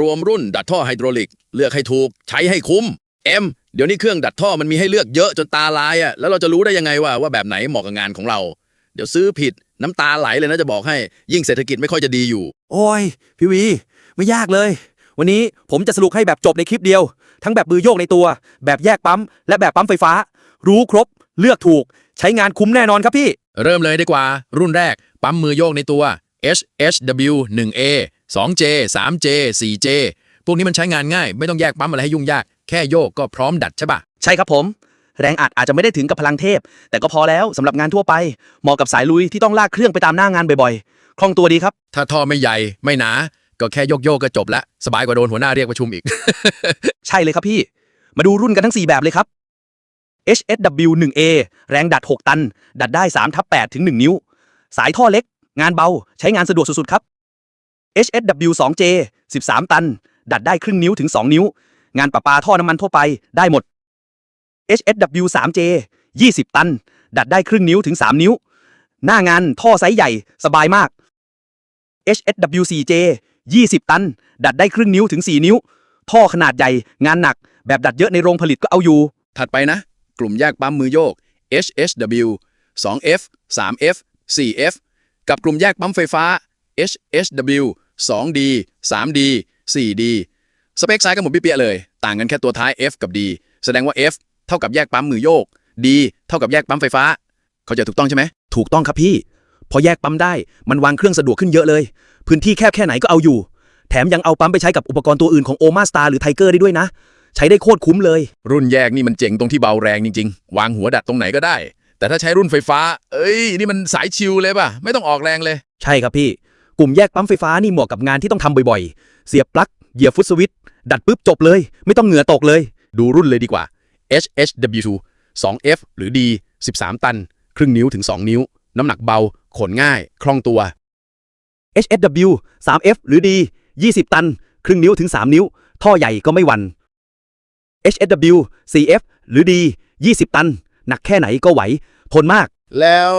รวมรุ่นดัดท่อไฮดรอลิก เลือกให้ถูก ใช้ให้คุ้ม M เดี๋ยวนี้เครื่องดัดท่อมันมีให้เลือกเยอะจนตาลายอะแล้วเราจะรู้ได้ยังไงว่าว่าแบบไหนเหมาะกับงานของเรา เดี๋ยวซื้อผิดน้ำตาไหลเลยนะจะบอกให้ยิ่งเศรษฐกิจไม่ค่อยจะดีอยู่ โอ้ย พี่วี ไม่ยากเลย วันนี้ผมจะสรุปให้แบบจบในคลิปเดียว ทั้งแบบมือโยกในตัว แบบแยกปั๊ม และแบบปั๊มไฟฟ้า รู้ครบ เลือกถูก ใช้งานคุ้มแน่นอนครับพี่ เริ่มเลยดีกว่า รุ่นแรก ปั๊มมือโยกในตัว HHW 1A 2J 3J 4J พวกนี้มันใช้งานง่าย ไม่ต้องแยกปั๊มอะไรให้ยุ่งยาก แค่โยกก็พร้อมดัดใช่ปะใช่ครับผม แรงอัดอาจจะไม่ได้ถึงกับพลังเทพ แต่ก็พอแล้วสำหรับงานทั่วไป เหมาะกับสายลุยที่ต้องลากเครื่องไปตามหน้างานบ่อยๆ คล่องตัวดีครับ ถ้าท่อไม่ใหญ่ไม่หนา ก็แค่โยกโยกๆก็จบละสบายกว่าโดนหัวหน้าเรียกประชุมอีก ใช่เลยครับพี่ มาดูรุ่นกันทั้ง 4 แบบเลยครับ HSW 1A แรงดัด 6 ตัน ดัดได้3ทับ8ถึง 1 นิ้ว สายท่อเล็ก งานเบาใช้งานสะดวกสุดๆครับ HSW 2J 13 ตัน ดัดได้ครึ่งนิ้วถึง 2 นิ้ว งานประปาท่อน้ำมันทั่วไปได้หมด HSW 3J 20 ตัน ดัดได้ครึ่งนิ้วถึง 3 นิ้ว หน้างานท่อไซส์ใหญ่สบายมาก HSW 4J 20 ตัน ดัดได้ครึ่งนิ้วถึง 4 นิ้ว ท่อขนาดใหญ่ งานหนัก แบบดัดเยอะในโรงผลิตก็เอาอยู่ ถัดไปนะ กลุ่มแยกปั๊มมือโยก HHW 2F 3F 4F กับกลุ่มแยกปั๊มไฟฟ้า HHW 2D 3D 4D สเปคซ้ายกันหมดเปี้ยๆเลย ต่างกันแค่ตัวท้าย F กับ D แสดงว่า F เท่ากับแยกปั๊มมือโยก D เท่ากับแยกปั๊มไฟฟ้า เขาใจะถูกต้องใช่ไหม ถูกต้องครับพี่ พอแยกปั๊มได้ มันวางเครื่องสะดวกขึ้นเยอะเลย พื้นที่แคบแค่ไหนก็เอาอยู่ แถมยังเอาปั๊มไปใช้กับอุปกรณ์ตัวอื่นของโอมาสตาร์หรือไทเกอร์ได้ด้วยนะ ใช้ได้โคตรคุ้มเลย รุ่นแยกนี่มันเจ๋งตรงที่เบาแรงจริงๆ วางหัวดัดตรงไหนก็ได้ แต่ถ้าใช้รุ่นไฟฟ้า เอ้ย นี่มันสายชิลเลยป่ะ ไม่ต้องออกแรงเลย ใช่ครับพี่ กลุ่มแยกปั๊มไฟฟ้านี่เหมาะกับงานที่ต้องทำบ่อยๆ เสียบปลั๊กเหยียบฟุตสวิตช์ดัดปุ๊บจบเลย ไม่ต้องเหงื่อตกเลย ดูรุ่นเลยดีกว่า HHW 2F หรือ D 13 ตัน ครึ่งนิ้วถึง 2 นิ้ว น้ำหนักเบา ขนง่าย คล่องตัว HSW 3F หรือ D 20 ตัน ครึ่งนิ้วถึง 3 นิ้ว ท่อใหญ่ก็ไม่หวัน่น HSW 4F หรือ D 20 ตัน หนักแค่ไหนก็ไหว ทนมาก แล้ว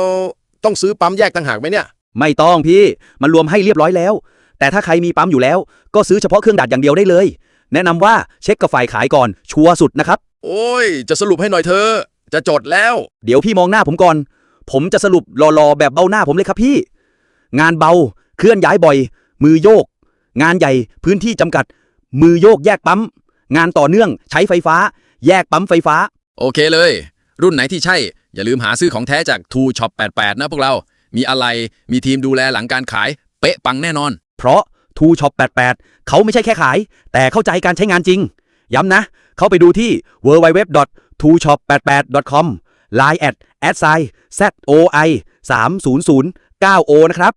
ต้องซื้อปั๊มแยกต่างหากไหมเนี่ย ไม่ต้องพี่ มันรวมให้เรียบร้อยแล้ว แต่ถ้าใครมีปั๊มอยู่แล้ว ก็ซื้อเฉพาะเครื่องดัดอย่างเดียวได้เลย แนะนำว่าเช็คกับฝ่ายขายก่อน ชัวร์สุดนะครับ โอ้ย จะสรุปให้หน่อยเธอะจะจดแล้ว เดี๋ยวพี่มองหน้าผมก่อน ผมจะสรุปรอๆแบบเบ้าหน้าผมเลยครับพี่ งานเบา เคลื่อนย้ายบ่อย มือโยก งานใหญ่พื้นที่จำกัด มือโยกแยกปั๊ม งานต่อเนื่องใช้ไฟฟ้า แยกปั๊มไฟฟ้า โอเคเลย รุ่นไหนที่ใช่ อย่าลืมหาซื้อของแท้จาก t ู Shop 88 นะพวกเรา มีอะไร มีทีมดูแลหลังการขาย เป๊ะปังแน่นอน เพราะ t ู Shop 88 เขาไม่ใช่แค่ขาย แต่เข้าใจการใช้งานจริง ย้ำนะ เข้าไปดูที่ w w w t o s h o p 8 8 c o m line at z o i 3 0 0 9 o นะครับ